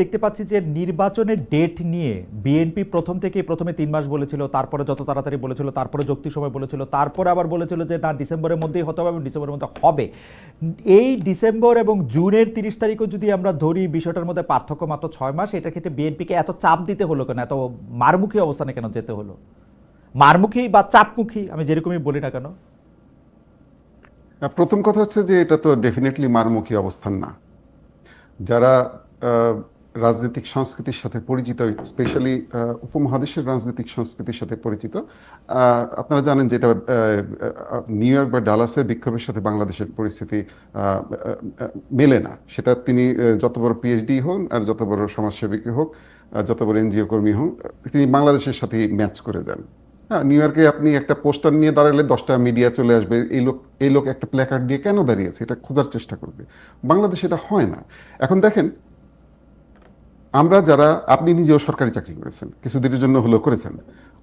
দেখতে পাচ্ছি যে নির্বাচনের ডেট নিয়ে বিএনপি প্রথম থেকে প্রথমে তিন মাস বলেছিল, তারপরে যত তাড়াতাড়ি বলেছিল, তারপরে যুক্তি সময় বলেছিল, তারপরে আবার বলেছিল যে না, ডিসেম্বরের মধ্যেই হতে হবে এবং ডিসেম্বরের মধ্যে হবে। এই ডিসেম্বর এবং জুনের তিরিশ তারিখও যদি আমরা ধরি, বিষয়টার মধ্যে পার্থক্য মাত্র ছয় মাস এটার ক্ষেত্রে বিএনপিকে এত চাপ দিতে হলো কেন? এত মারমুখী অবস্থানে কেন যেতে হলো? মারমুখী বা চাপমুখী, আমি যেরকমই বলি না কেন? প্রথম কথা হচ্ছে যে এটা তো ডেফিনেটলি মারমুখী অবস্থান না। যারা রাজনৈতিক সংস্কৃতির সাথে পরিচিত স্পেশালি উপমহাদেশের রাজনৈতিক সংস্কৃতির সাথে পরিচিত। আপনারা জানেন যে এটা আহ, আহ, নিউ ইয়র্ক বা ডালাসের বিক্ষোভের সাথে বাংলাদেশের পরিস্থিতি মেলে না। সেটা তিনি যত বড় পিএইচডি হন আর যত বড় সমাজসেবী হোক যত বড় এনজিও কর্মী হোক তিনি বাংলাদেশের সাথে ম্যাচ করে যান। হ্যাঁ নিউ ইয়র্কে আপনি একটা পোস্টার নিয়ে দাঁড়ালে দশটা মিডিয়া চলে আসবে এই লোক এই লোক একটা প্ল্যাকার্ড দিয়ে কেন দাঁড়িয়েছে এটা খোঁজার চেষ্টা করবে। বাংলাদেশে এটা হয় না। এখন দেখেন আমরা যারা, আপনি নিজেও সরকারি চাকরি করেছেন, কিছুদিনের জন্য হলেও করেছেন।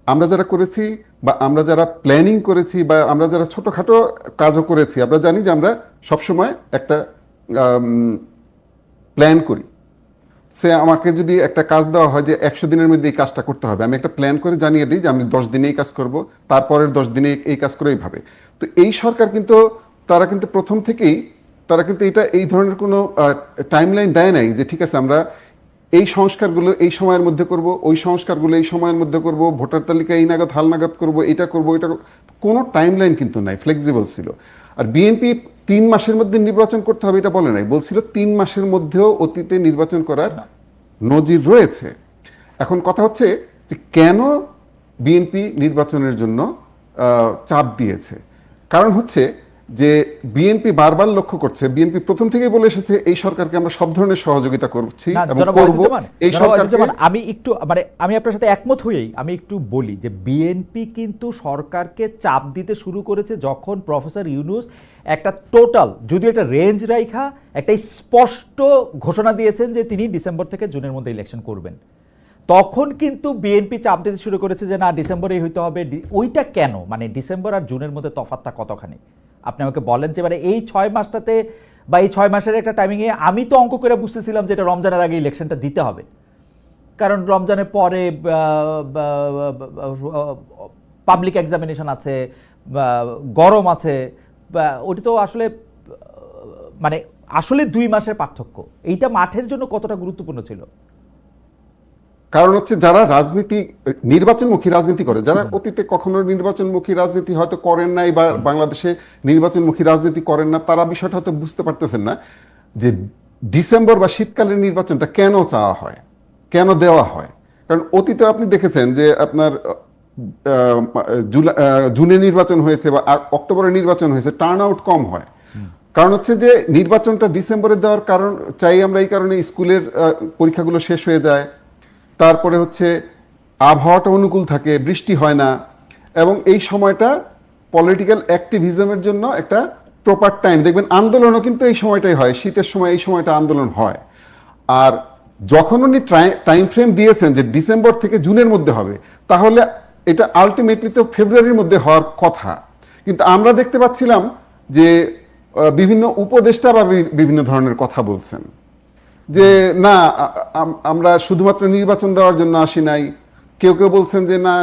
আমরা যারা করেছি বা আমরা যারা প্ল্যানিং করেছি বা আমরা যারা ছোটোখাটো কাজও করেছি, আমরা জানি যে আমরা সবসময় একটা প্ল্যান করি। সে আমাকে যদি একটা কাজ দেওয়া হয় যে একশো দিনের মধ্যে এই কাজটা করতে হবে, আমি একটা প্ল্যান করে জানিয়ে দিই যে আমি দশ দিনে এই কাজ করব, তারপরের দশ দিনে এই কাজ করে এইভাবে তো এই সরকার কিন্তু, তারা কিন্তু প্রথম থেকেই, তারা কিন্তু এটা এই ধরনের কোনো টাইমলাইন দেয় নাই যে ঠিক আছে আমরা এই সংস্কারগুলো এই সময়ের মধ্যে করব ওই সংস্কারগুলো এই সময়ের মধ্যে করব ভোটার তালিকা এই নাগাদ হাল নাগাদ করব এটা করব এটা। কোনো টাইমলাইন কিন্তু নাই ফ্লেক্সিবল ছিল। আর বিএনপি তিন মাসের মধ্যে নির্বাচন করতে হবে এটা বলে নাই বলছিল তিন মাসের মধ্যেও অতীতে নির্বাচন করার নজির রয়েছে। এখন কথা হচ্ছে যে কেন বিএনপি নির্বাচনের জন্য চাপ দিয়েছে? কারণ হচ্ছে যে বিএনপি বারবার লক্ষ্য করছে বিএনপি প্রথম থেকেই বলে এসেছে এই সরকারকে আমরা সব ধরনের সহযোগিতা করছি এবং করব। এই সরকারকে আমি একটু মানে আমি আপনার সাথে একমত হয়েই আমি একটু বলি যে বিএনপি কিন্তু সরকারকে চাপ দিতে শুরু করেছে যখন প্রফেসর ইউনুস একটা টোটাল যদি একটা রেঞ্জ রাইখা একটা স্পষ্ট ঘোষণা দিয়েছেন যে তিনি ডিসেম্বর থেকে জুনের মধ্যে ইলেকশন করবেন। তখন কিন্তু বিএনপি চাপ দিতে শুরু করেছে যে না ডিসেম্বরেই হইতে হবে। ওইটা কেন? মানে ডিসেম্বর আর জুনের মধ্যে তফাৎটা কতখানি? আপনি আমাকে বলেন যে মানে এই ছয় মাসটাতে বা এই ছয় মাসের একটা টাইমিংয়ে আমি তো অঙ্ক করে বুঝতেছিলাম যে এটা রমজানের আগে ইলেকশনটা দিতে হবে। কারণ রমজানের পরে পাবলিক এক্সামিনেশন আছে গরম আছে ওটি তো আসলে মানে আসলে দুই মাসের পার্থক্য। এইটা মাঠের জন্য কতটা গুরুত্বপূর্ণ ছিল? কারণ হচ্ছে যারা রাজনীতি, নির্বাচনমুখী রাজনীতি করে, যারা অতীতে কখনো নির্বাচনমুখী রাজনীতি হয়তো করেন নাই বা বাংলাদেশে নির্বাচনমুখী রাজনীতি করেন না, তারা বিষয়টা হয়তো বুঝতে পারতেছেন না যে ডিসেম্বর বা শীতকালীন নির্বাচনটা কেন চাওয়া হয়, কেন দেওয়া হয়। কারণ অতীতে আপনি দেখেছেন যে আপনার জুনে নির্বাচন হয়েছে বা অক্টোবরে নির্বাচন হয়েছে টার্ন আউট কম হয়। কারণ হচ্ছে যে নির্বাচনটা ডিসেম্বরে দেওয়ার কারণ, চাই আমরা এই কারণে স্কুলের পরীক্ষাগুলো শেষ হয়ে যায় তারপরে হচ্ছে আবহাওয়াটা অনুকূল থাকে, বৃষ্টি হয় না এবং এই সময়টা পলিটিক্যাল অ্যাক্টিভিজমের জন্য একটা প্রপার টাইম দেখবেন আন্দোলনও কিন্তু এই সময়টাই হয়, শীতের সময় এই সময়টা আন্দোলন হয়। আর যখন উনি টাইম ফ্রেম দিয়েছেন যে ডিসেম্বর থেকে জুনের মধ্যে হবে, তাহলে এটা আলটিমেটলি তো ফেব্রুয়ারির মধ্যে হওয়ার কথা। কিন্তু আমরা দেখতে পাচ্ছিলাম যে বিভিন্ন উপদেষ্টা বা, বিভিন্ন ধরনের কথা বলছেন। যে না আমরা শুধুমাত্র নির্বাচন দেওয়ার জন্য আসি নাই। কেউ কেউ বলছেন যে না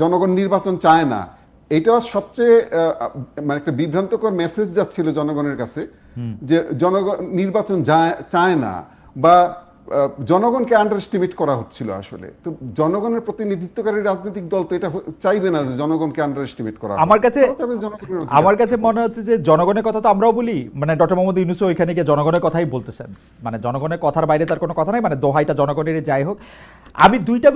জনগণ নির্বাচন চায় না। এটা সবচেয়ে মানে একটা বিভ্রান্তকর মেসেজ যাচ্ছিল জনগণের কাছে যে জনগণ নির্বাচন চায় না। বা জনগণকে আন্ডার এস্টিমেট করা হচ্ছিল আসলে। তো জনগণের প্রতিনিধিত্বকারী রাজনৈতিক দল তো এটা চাইবে না যে জনগণকে আন্ডার এস্টিমেট করা আমার কাছে। আমার কাছে মনে হচ্ছে যে জনগণের কথা তো আমরাও বলি। মানে ডক্টর মোহাম্মদ ইউনুসও ওইখানে গিয়ে জনগণের কথাই বলতেছেন। মানে জনগণের কথার বাইরে তার কোনো কথা নাই। মানে দোহাইটা জনগণের যাই হোক। আমি দুইটা